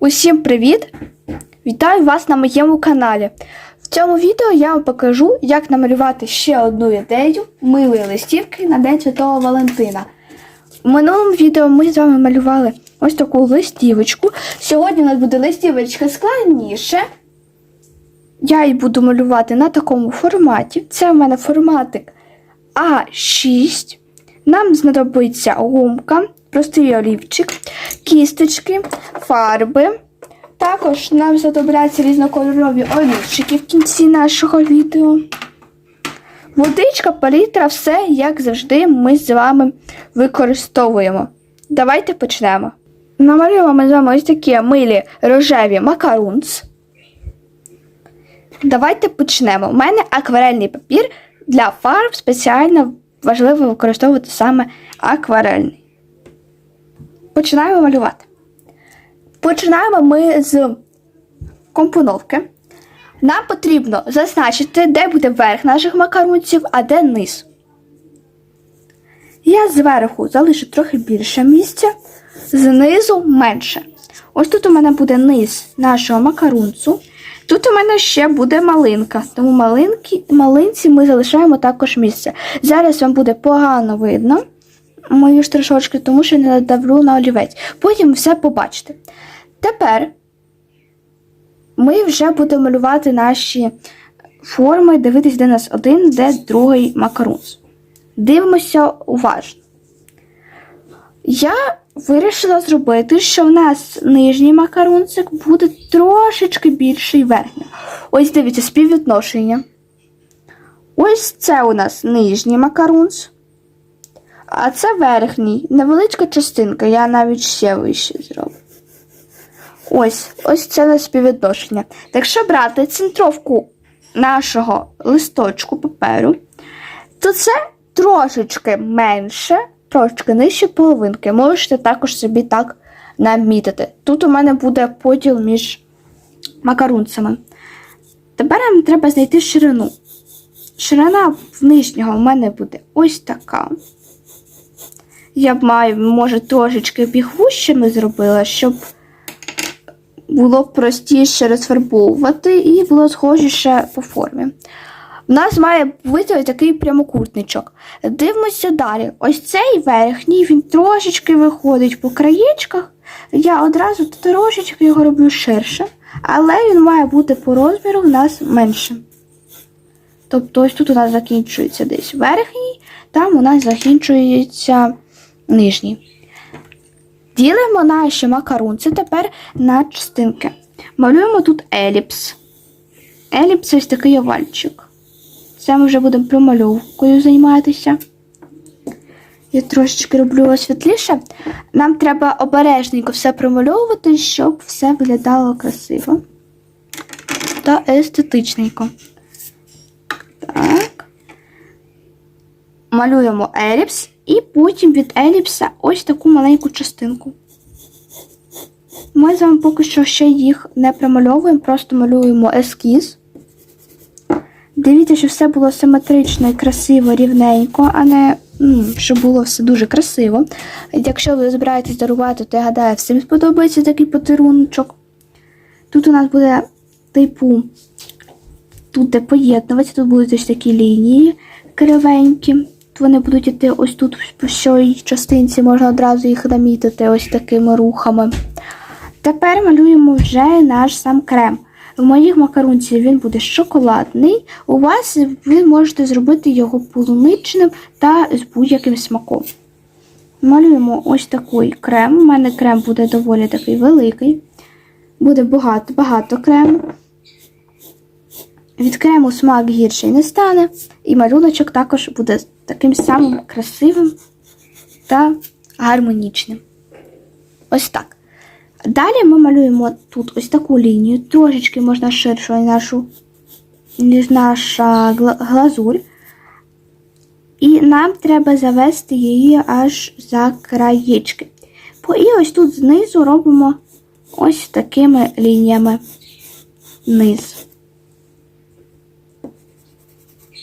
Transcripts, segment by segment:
Усім привіт! Вітаю вас на моєму каналі. В цьому відео я вам покажу, як намалювати ще одну ідею милої листівки на День Святого Валентина. В минулому відео ми з вами малювали ось таку листівочку. Сьогодні у нас буде листівочка складніше. Я її буду малювати на такому форматі. Це в мене форматик А6. Нам знадобиться гумка, простий олівчик, кісточки, фарби. Також нам знадобляться різнокольорові олівчики в кінці нашого відео. Водичка, палітра, все, як завжди, ми з вами використовуємо. Давайте почнемо. Намалюємо ми з вами ось такі милі рожеві макарунц. Давайте почнемо. У мене акварельний папір для фарб спеціально важливо використовувати саме акварельний. Починаємо малювати. Починаємо ми з компоновки. Нам потрібно зазначити, де буде верх наших макарунців, а де низ. Я зверху залишу трохи більше місця, знизу менше. Ось тут у мене буде низ нашого макарунцу. Тут у мене ще буде малинка, тому малинки, малинці ми залишаємо також місце. Зараз вам буде погано видно мої штришочки, тому що не давлю на олівець. Потім все побачите. Тепер ми вже будемо малювати наші форми, дивитись, де нас один, де другий макарунс. Дивимося уважно. Я вирішила зробити, що в нас нижній макарунцик буде трошечки більший верхній. Ось дивіться, співвідношення. Ось це у нас нижній макарунц. А це верхній, невеличка частинка, я навіть ще вище зроблю. Ось, ось це на співвідношення. Якщо брати центровку нашого листочку паперу, то це трошечки менше, трошечки нижче половинки. Можете також собі так намітити. Тут у мене буде поділ між макарунцями. Тепер нам треба знайти ширину. Ширина нижнього в мене буде ось така. Я б маю, може, трошечки бігвущими зробила, щоб було простіше розфарбовувати і було схожіше по формі. У нас має бути такий прямокутничок. Дивимося далі. Ось цей верхній, він трошечки виходить по краєчках. Я одразу трошечки його роблю ширше, але він має бути по розміру в нас менше. Тобто ось тут у нас закінчується десь верхній, там у нас закінчується нижній. Ділимо наші макарунці тепер на частинки. Малюємо тут еліпс. Еліпс ось такий овальчик. Це ми вже будемо промальовкою займатися. Я трошечки роблю світліше. Нам треба обережненько все промальовувати, щоб все виглядало красиво та естетичненько. Так. Малюємо еліпс і потім від еліпса ось таку маленьку частинку. Ми з вами поки що ще їх не промальовуємо, просто малюємо ескіз. Дивіться, щоб все було симетрично і красиво, рівненько, а не ну, щоб було все дуже красиво. Якщо ви збираєтесь дарувати, то я гадаю, всім сподобається такий подаруночок. Тут у нас буде типу, тут де поєднуватися, тут будуть ось такі лінії кривенькі. Вони будуть йти ось тут по цій частинці, можна одразу їх намітити ось такими рухами. Тепер малюємо вже наш сам крем. В моїх макарунців він буде шоколадний. У вас ви можете зробити його полуничним та з будь-яким смаком. Малюємо ось такий крем. У мене крем буде доволі такий великий. Буде багато багато крему. Від крему смак гірший не стане, і малюночок також буде таким самим красивим та гармонічним. Ось так. Далі ми малюємо тут ось таку лінію, трошечки можна ширшою нашу, ніж наша глазурь. І нам треба завести її аж за краєчки. І ось тут знизу робимо ось такими лініями низ.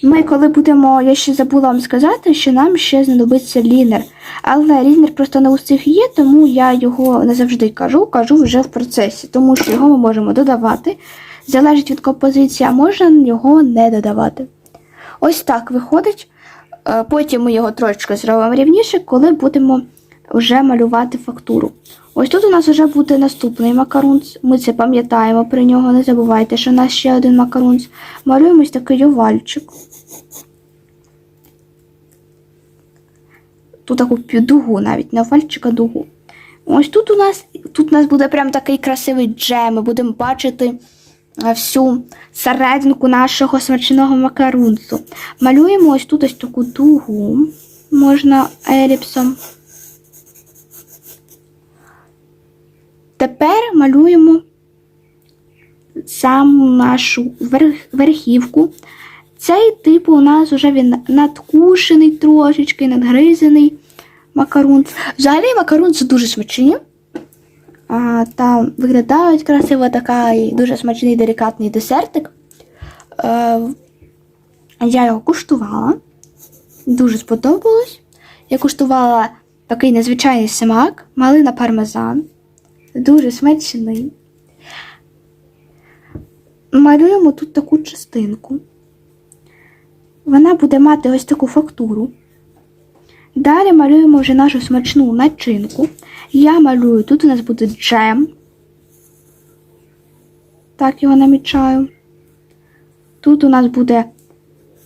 Ми, коли будемо, я ще забула вам сказати, що нам ще знадобиться лінер. Але лінер просто не у всіх є, тому я його не завжди кажу, кажу вже в процесі, тому що його ми можемо додавати. Залежить від композиції, а можна його не додавати. Ось так виходить. Е, Потім ми його трошечки зробимо рівніше, коли будемо вже малювати фактуру. Ось тут у нас вже буде наступний макарунц. Ми це пам'ятаємо про нього. Не забувайте, що у нас ще один макарунц. Малюємо ось такий овальчик. Тут таку дугу навіть, не овальчик, дугу. Ось тут у нас тут у нас буде прям такий красивий джем. Ми будемо бачити е, всю серединку нашого смачного макарунцу. Малюємо ось тут ось таку дугу. Можна еліпсом. Тепер малюємо саму нашу верх, верхівку. Цей типу у нас вже він надкушений трошечки, надгризений макарун. Взагалі макарун це дуже смачні. А, там виглядають красиво такий дуже смачний делікатний десертик. Е, я його куштувала. Дуже сподобалось. Я куштувала такий незвичайний смак, малина пармезан. Дуже смачний. Малюємо тут таку частинку. Вона буде мати ось таку фактуру. Далі малюємо вже нашу смачну начинку. Я малюю, тут у нас буде джем. Так його намічаю. Тут у нас буде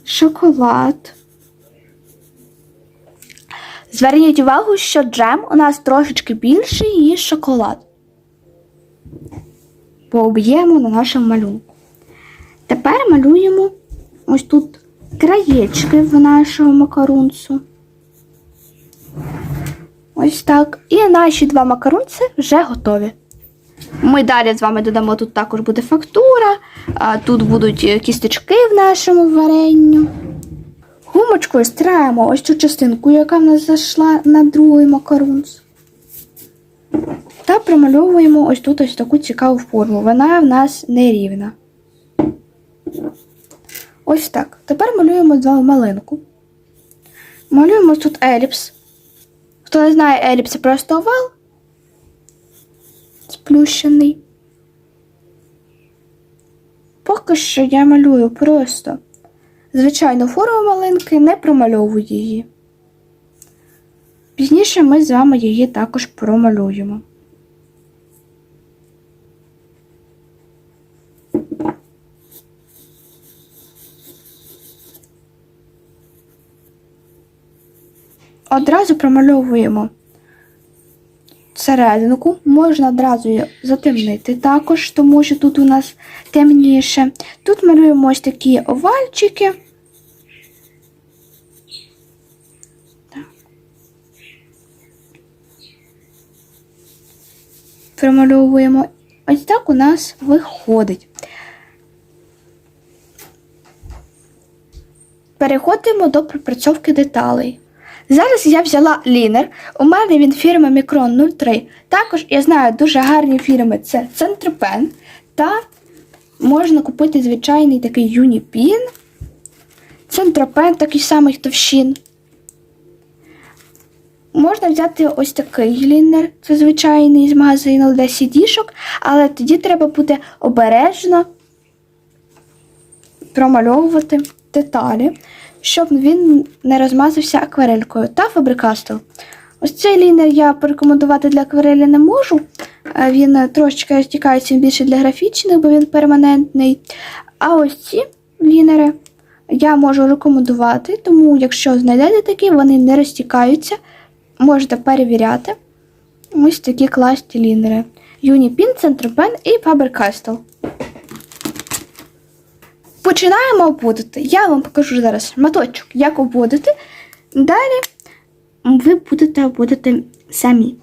шоколад. Зверніть увагу, що джем у нас трошечки більший, ніж шоколад. По об'єму на нашому малюнку. Тепер малюємо ось тут краєчки в нашого макарунцу. Ось так. І наші два макарунці вже готові. Ми далі з вами додамо, тут також буде фактура, а тут будуть е, кісточки в нашому варенню. Гумочкою стираємо ось цю частинку, яка в нас зайшла на другий макарунц. Та промальовуємо ось тут ось таку цікаву форму. Вона в нас нерівна. Ось так. Тепер малюємо з вами малинку. Малюємо тут еліпс. Хто не знає, еліпс це просто овал. Сплющений. Поки що я малюю просто звичайну форму малинки, не промальовую її. Пізніше ми з вами її також промалюємо. Одразу промальовуємо серединку, можна одразу її затемнити також, тому що тут у нас темніше. Тут малюємо ось такі овальчики. Так. Промальовуємо. Ось так у нас виходить. Переходимо до пропрацьовки деталей. Зараз я взяла лінер. У мене він фірми Micron 03. Також я знаю дуже гарні фірми це Центропен. Та можна купити звичайний такий Юніпін. Центропен такий самий товщин. Можна взяти ось такий лінер, це звичайний з магазину для сідішок, але тоді треба буде обережно промальовувати деталі, щоб він не розмазався акварелькою та фабрикастом. Ось цей лінер я порекомендувати для акварелі не можу. Е, Він трошечки розтікається більше для графічних, бо він перманентний. А ось ці лінери я можу рекомендувати, тому якщо знайдете такі, вони не розтікаються, можете перевіряти. Ось такі класні лінери. Unipin, Центропен і Faber-Castell. Починаємо обводити. Я вам покажу зараз моточок, як обводити. Далі ви будете обводити самі.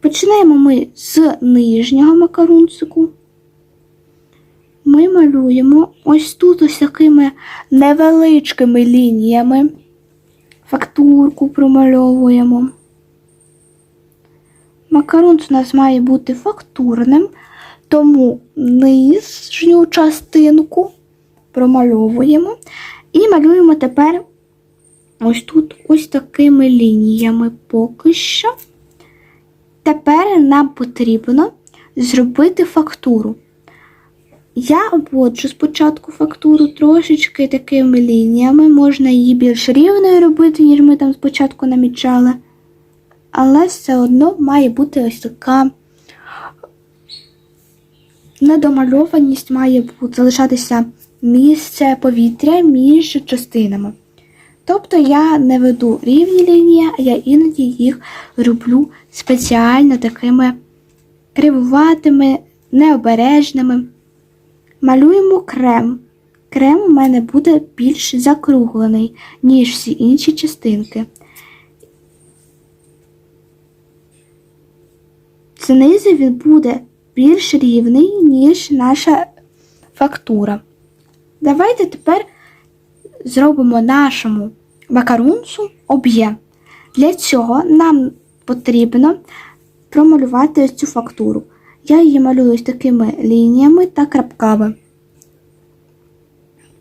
Починаємо ми з нижнього макарунцику. Ми малюємо ось тут ось такими невеличкими лініями. Фактурку промальовуємо. Макарунц у нас має бути фактурним, тому нижню частинку промальовуємо. І малюємо тепер ось тут ось такими лініями поки що. Тепер нам потрібно зробити фактуру. Я обводжу спочатку фактуру трошечки такими лініями. Можна її більш рівною робити, ніж ми там спочатку намічали. Але все одно має бути ось така недомальованість, має залишатися місце повітря між частинами. Тобто я не веду рівні лінії, а я іноді їх роблю спеціально такими кривуватими, необережними. Малюємо крем. Крем у мене буде більш закруглений, ніж всі інші частинки. Знизу він буде більш рівний, ніж наша фактура. Давайте тепер зробимо нашому макарунцу об'єм. Для цього нам потрібно промалювати ось цю фактуру. Я її малюю ось такими лініями та крапками.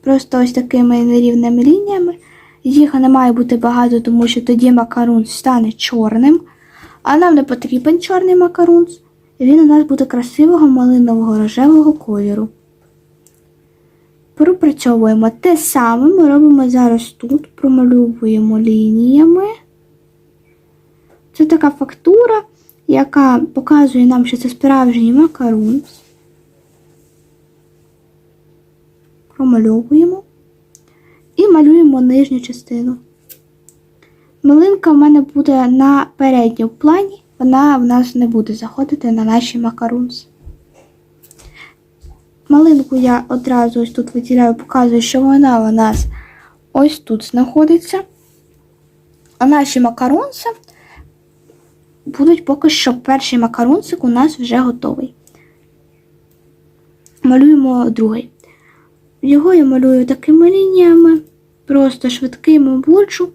Просто ось такими нерівними лініями. Їх не має бути багато, тому що тоді макарун стане чорним. А нам не потрібен чорний Він у нас буде красивого малинового рожевого кольору. Пропрацьовуємо те саме ми робимо зараз тут, промальовуємо лініями. Це така фактура, яка показує нам, що це справжній макарун. Промальовуємо і малюємо нижню частину. Малинка в мене буде на передньому плані, вона в нас не буде заходити на наші макарунс. Малинку я одразу ось тут виділяю, показую, що вона у нас ось тут знаходиться. А наші макаронси будуть поки що перший макарончик у нас вже готовий. Малюємо другий. Його я малюю такими лініями, просто швидкими облучу.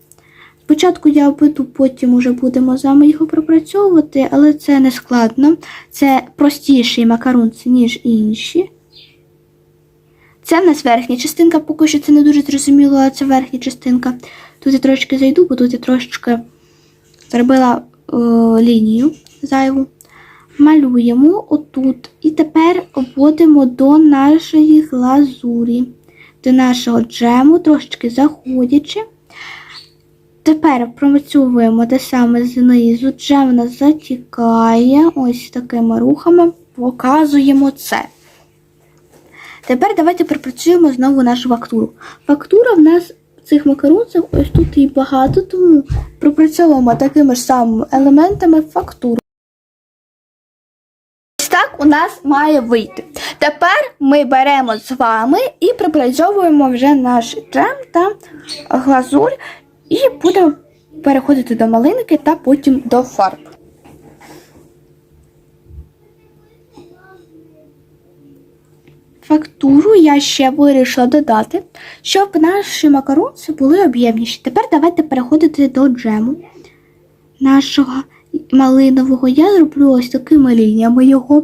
Спочатку я обведу, потім уже будемо з вами його пропрацьовувати, але це не складно. Це простіший макарунці, ніж інші. Це в нас верхня частинка, поки що це не дуже зрозуміло, але це верхня частинка. Тут я трошки зайду, бо тут я трошечки зробила е, лінію зайву. Малюємо отут. І тепер обводимо до нашої глазурі, до нашого джему, трошечки заходячи. Тепер промацьовуємо те саме знизу, нас затікає. Ось такими рухами показуємо це. Тепер давайте пропрацюємо знову нашу фактуру. Фактура в нас цих макарунців ось тут і багато, тому пропрацьовуємо такими ж самими елементами фактуру. Ось так у нас має вийти. Тепер ми беремо з вами і пропрацьовуємо вже наш джем та глазурь, і будемо переходити до малинки та потім до фарб. Фактуру я ще вирішила додати, щоб наші макаронці були об'ємніші. Тепер давайте переходити до джему нашого малинового. Я зроблю ось такими лініями його.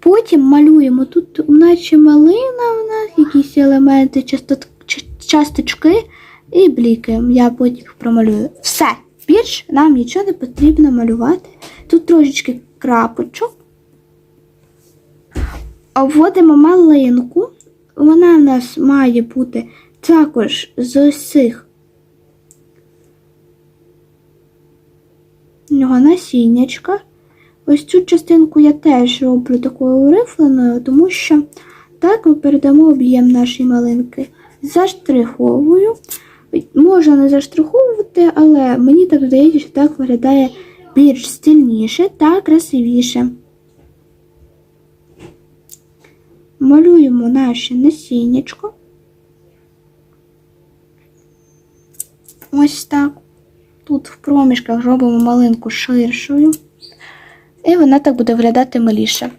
Потім малюємо тут, наче малина, у нас якісь елементи, часточки і бліки. Я потім їх промалюю. Все. Більш нам нічого не потрібно малювати. Тут трошечки крапочок. Обводимо малинку. Вона в нас має бути також з усіх нього насіннячка. Ось цю частинку я теж роблю такою рифленою, тому що так ми передамо об'єм нашої малинки. Заштриховую. Можна не заштриховувати, але мені так здається, що так виглядає більш стильніше та красивіше. Малюємо наше насіннячко. Ось так. Тут в проміжках робимо малинку ширшою. І вона так буде виглядати миліше.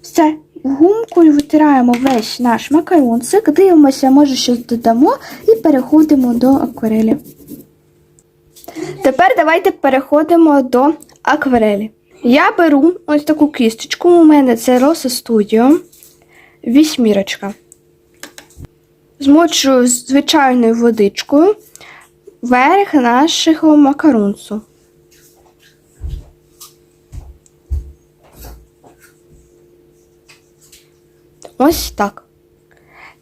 Все, гумкою витираємо весь наш макаронцик, дивимося, може щось додамо, і переходимо до акварелі. Тепер давайте переходимо до акварелі. Я беру ось таку кісточку, у мене це Rosa Studio вісьмірочка. змочую звичайною водичкою верх нашого макарунцу. Ось так.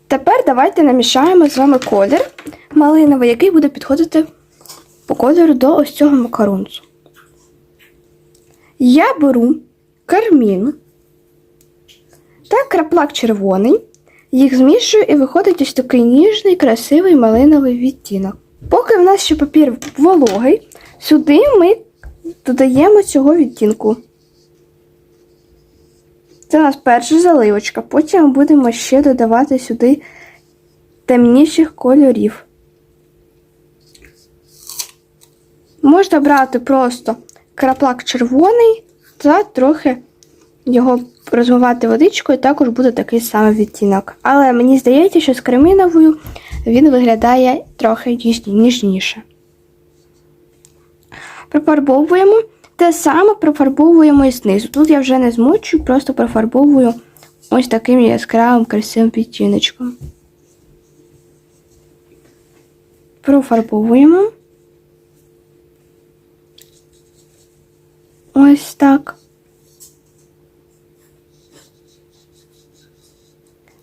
Тепер давайте намішаємо з вами колір малиновий, який буде підходити по кольору до ось цього макарунцу. Я беру кармін та краплак червоний, їх змішую і виходить ось такий ніжний, красивий малиновий відтінок. Поки в нас ще папір вологий, сюди ми додаємо цього відтінку. Це у нас перша заливочка. Потім будемо ще додавати сюди темніших кольорів. Можна брати просто краплак червоний та трохи його розмивати водичкою, також буде такий самий відтінок. Але мені здається, що з креміновою він виглядає трохи ніжніше. Профарбовуємо. Те саме профарбовуємо і знизу. Тут я вже не змочую, просто профарбовую ось таким яскравим красивим відтіночком. Профарбовуємо. Ось так.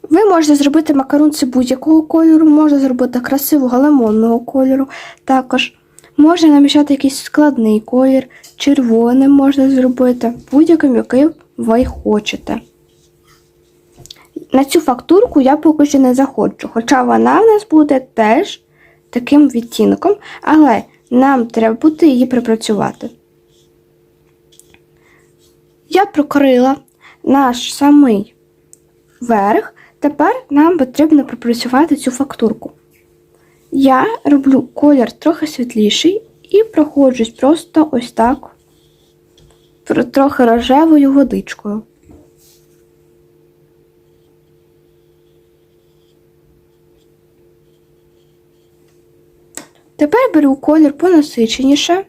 Ви можете зробити макарунці будь-якого кольору, можна зробити красивого лимонного кольору. Також можна намішати якийсь складний колір, червоним можна зробити, будь-яким, який ви хочете. На цю фактурку я поки що не заходжу, хоча вона в нас буде теж таким відтінком, але нам треба буде її припрацювати. Я прокрила наш самий верх. Тепер нам потрібно пропрацювати цю фактурку. Я роблю колір трохи світліший і проходжусь просто ось так, трохи рожевою водичкою. Тепер беру колір понасиченіше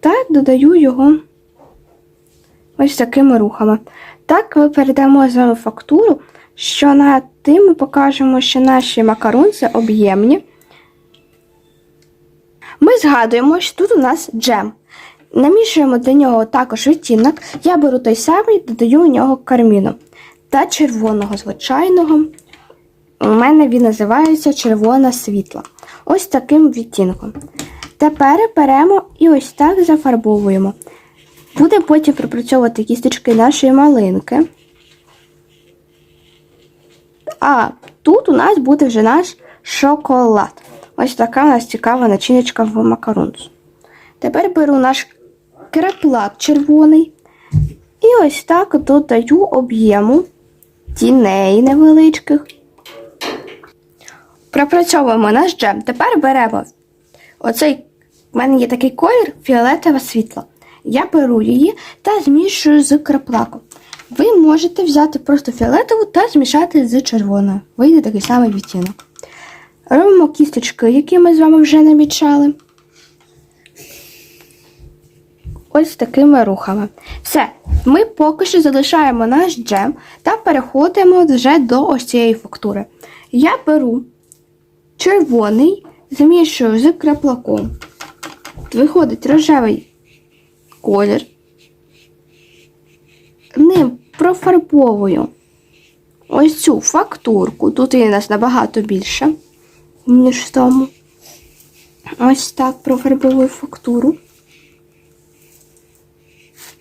та додаю його ось такими рухами. Так ми передамо з вами фактуру, що на тим ми покажемо, що наші макарунці об'ємні. Ми згадуємо, що тут у нас джем. Намішуємо для нього також відтінок. Я беру той самий, додаю у нього карміну. Та червоного звичайного. У мене він називається червона світла. Ось таким відтінком. Тепер беремо і ось так зафарбовуємо. Будемо потім припрацьовувати кісточки нашої малинки. А тут у нас буде вже наш шоколад. Ось така у нас цікава начиночка в макарунцу. Тепер беру наш краплак червоний. І ось так додаю об'єму тіней невеличких. Пропрацьовуємо наш джем. Тепер беремо оцей, в мене є такий колір фіолетове світло. Я беру її та змішую з краплаком. Ви можете взяти просто фіолетову та змішати з червоною. Вийде такий самий відтінок. Робимо кісточки, які ми з вами вже намічали. Ось такими рухами. Все, ми поки що залишаємо наш джем та переходимо вже до ось цієї фактури. Я беру червоний, змішую з краплаком. Виходить рожевий колір. Ним профарбовую ось цю фактурку. Тут її у нас набагато більше, ніж в тому. Ось так профарбовую фактуру.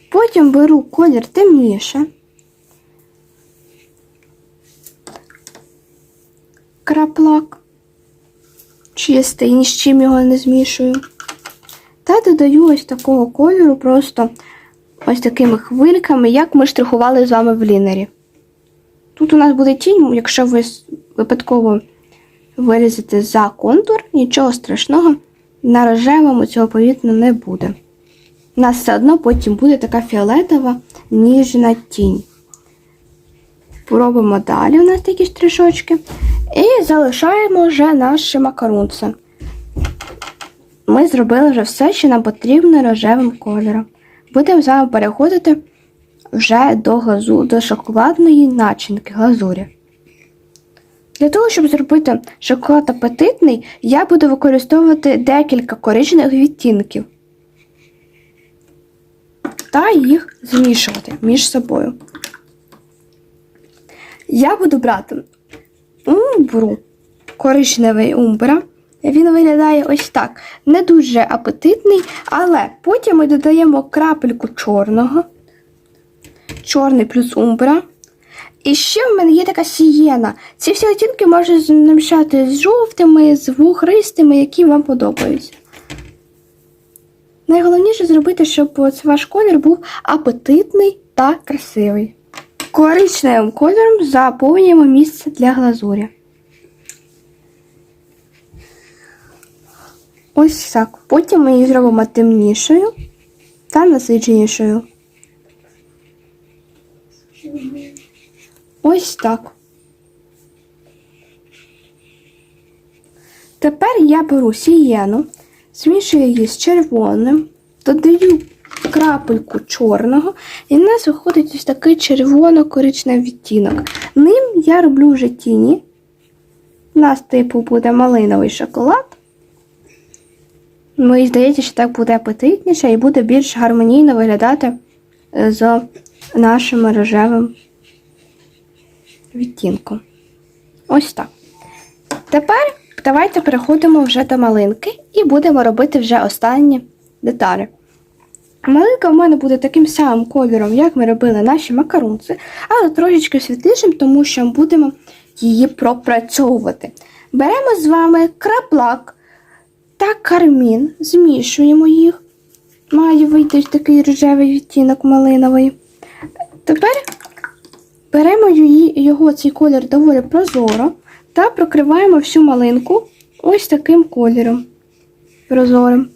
Потім беру колір темніше. Краплак. Чистий, ні з чим його не змішую. Та додаю ось такого кольору, просто ось такими хвильками, як ми штрихували з вами в лінері. Тут у нас буде тінь, якщо ви випадково вирізете за контур, нічого страшного, на рожевому цього повітно не буде. У нас все одно потім буде така фіолетова ніжна тінь. Пробуємо далі у нас такі штришочки. І залишаємо вже наші макарунці. Ми зробили вже все, що нам потрібно рожевим кольором. Будемо з вами переходити вже до глазу, до шоколадної начинки глазурі. Для того, щоб зробити шоколад апетитний, я буду використовувати декілька коричневих відтінків та їх змішувати між собою. Я буду брати умбру, коричневий умбра. Він виглядає ось так. Не дуже апетитний, але потім ми додаємо крапельку чорного, чорний плюс умбра. І ще в мене є така сієна. Ці всі оттінки можна змішати з жовтими, з вухристими, які вам подобаються. Найголовніше зробити, щоб ваш колір був апетитний та красивий. Коричневим кольором заповнюємо місце для глазурі. Ось так. Потім ми її зробимо темнішою та насиченішою. Ось так. Тепер я беру сієну, змішую її з червоним, додаю крапельку чорного, і в нас виходить ось такий червоно-коричневий відтінок. Ним я роблю вже тіні. У нас, типу, буде малиновий шоколад. Мені здається, що так буде апетитніше і буде більш гармонійно виглядати е, з нашим рожевим відтінком. Ось так. Тепер давайте переходимо вже до малинки і будемо робити вже останні деталі. Малинка в мене буде таким самим кольором, як ми робили наші макарунці, але трошечки світлішим, тому що будемо її пропрацьовувати. Беремо з вами краплак та кармін, змішуємо їх. Має вийти такий рожевий відтінок малиновий. Тепер беремо його цей колір доволі прозоро та прокриваємо всю малинку ось таким кольором прозорим.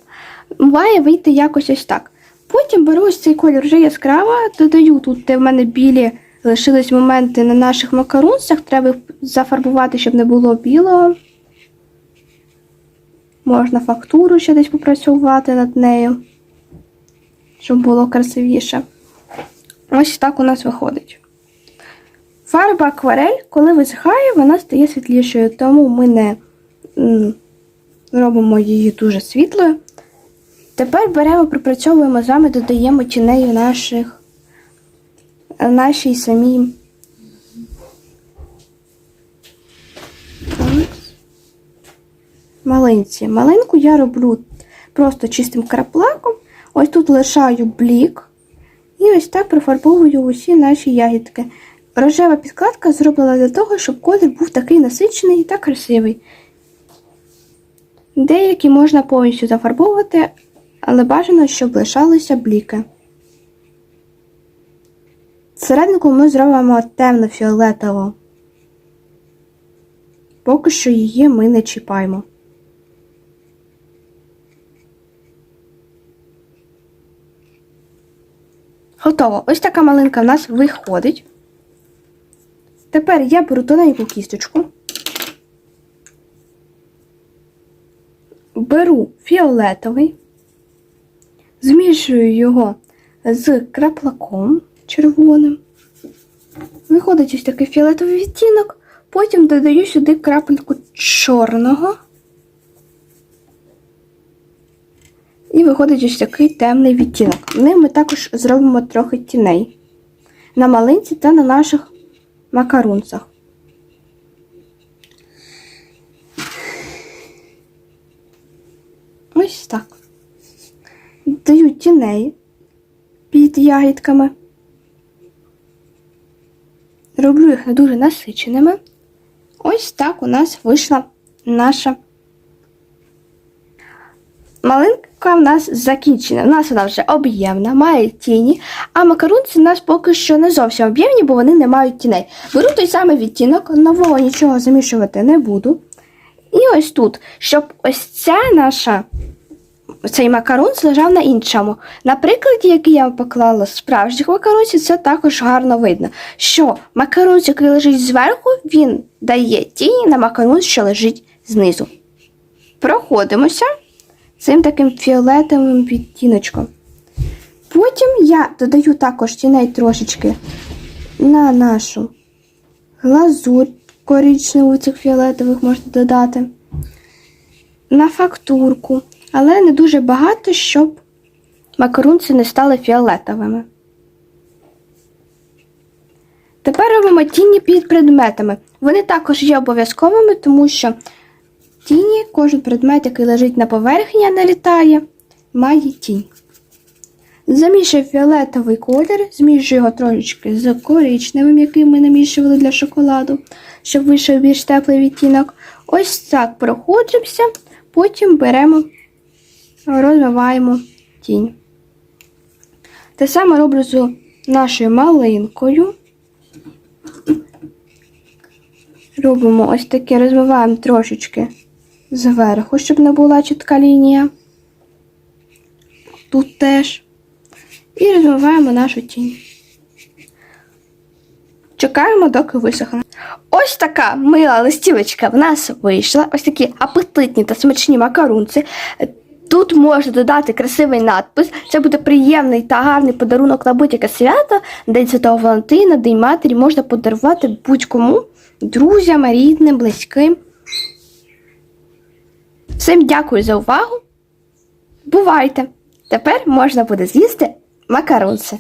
Має вийти якось ось так. Потім беру ось цей колір вже яскраво, додаю тут, де в мене білі лишились моменти на наших макарунцях, треба їх зафарбувати, щоб не було білого. Можна фактуру ще десь попрацювати над нею, щоб було красивіше. Ось так у нас виходить. Фарба акварель, коли висихає, вона стає світлішою, тому ми не робимо її дуже світлою. Тепер беремо, припрацьовуємо з вами, додаємо тіней в наших, нашій самій малинці. Малинку я роблю просто чистим краплаком. Ось тут лишаю блік. І ось так прифарбовую усі наші ягідки. Рожева підкладка зроблена для того, щоб колір був такий насичений та красивий. Деякі можна повністю зафарбовувати, але бажано, щоб лишалися бліки. Серединку ми зробимо темно-фіолетово. Поки що її ми не чіпаємо. Готово. Ось така малинка в нас виходить. Тепер я беру тоненьку кісточку. Беру фіолетовий, змішую його з краплаком червоним. Виходить ось такий фіолетовий відтінок. Потім додаю сюди крапельку чорного. І виходить ось такий темний відтінок. Ним ми також зробимо трохи тіней на малинці та на наших макарунцях. Ось так. Даю тіней під ягідками. Роблю їх дуже насиченими. Ось так у нас вийшла наша малинка в нас закінчена. У нас вона вже об'ємна, має тіні, а макарунці у нас поки що не зовсім об'ємні, бо вони не мають тіней. Беру той самий відтінок, нового нічого замішувати не буду. І ось тут, щоб ось ця наша цей макарон лежав на іншому. На прикладі, який я поклала справжніх макаронців, це також гарно видно, що макарон, який лежить зверху, він дає тіні на макарон, що лежить знизу. Проходимося цим таким фіолетовим відтіночком. Потім я додаю також тіней трошечки на нашу глазурку. коричневих цих фіолетових можете додати. На фактурку, але не дуже багато, щоб макарунці не стали фіолетовими. Тепер робимо тіні під предметами. Вони також є обов'язковими, тому що тіні, кожен предмет, який лежить на поверхні, а не літає, має тінь. Замішую фіолетовий колір, змішую його трошечки з коричневим, який ми намішували для шоколаду, щоб вийшов більш теплий відтінок. Ось так проходимося, потім беремо, розмиваємо тінь. Те саме роблю з нашою малинкою. Робимо ось таке, розмиваємо трошечки зверху, щоб не була чітка лінія. Тут теж. І розмиваємо нашу тінь. Чекаємо, доки висохне. Ось така мила листівочка в нас вийшла. Ось такі апетитні та смачні макарунці. Тут можна додати красивий надпис. Це буде приємний та гарний подарунок на будь-яке свято, День Святого Валентина, День Матері можна подарувати будь-кому, друзям, рідним, близьким. Всім дякую за увагу. Бувайте! Тепер можна буде з'їсти макарунці.